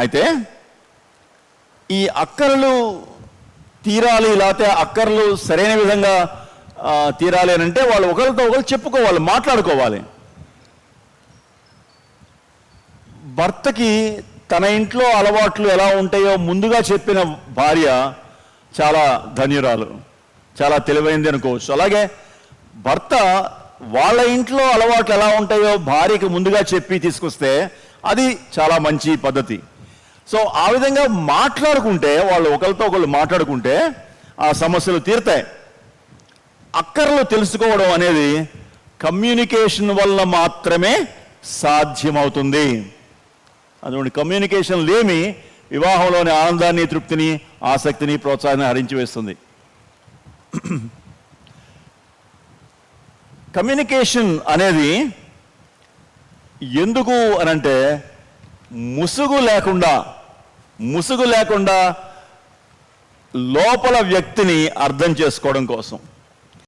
అయితే ఈ అక్కర్లు తీరాలి లేకపోతే అక్కర్లు సరైన విధంగా తీరాలి అని అంటే వాళ్ళు ఒకరితో ఒకరు చెప్పుకోవాలి మాట్లాడుకోవాలి. భర్తకి తన ఇంట్లో అలవాట్లు ఎలా ఉంటాయో ముందుగా చెప్పిన భార్య చాలా ధన్యురాలు చాలా తెలివైంది అనుకోవచ్చు. అలాగే భర్త వాళ్ళ ఇంట్లో అలవాట్లు ఎలా ఉంటాయో భార్యకి ముందుగా చెప్పి తీసుకొస్తే అది చాలా మంచి పద్ధతి. సో ఆ విధంగా మాట్లాడుకుంటే వాళ్ళు ఒకరితో ఒకళ్ళు మాట్లాడుకుంటే ఆ సమస్యలు తీరుతాయి. అక్కర్లు తెలుసుకోవడం అనేది కమ్యూనికేషన్ వల్ల మాత్రమే సాధ్యమవుతుంది. అటువంటి కమ్యూనికేషన్ లేమి వివాహంలోని ఆనందాన్ని తృప్తిని ఆసక్తిని ప్రోత్సాహాన్ని హరించి వేస్తుంది. కమ్యూనికేషన్ అనేది ఎందుకు అనంటే ముసుగు లేకుండా ముసుగు లేకుండా లోపల వ్యక్తిని అర్థం చేసుకోవడం కోసం.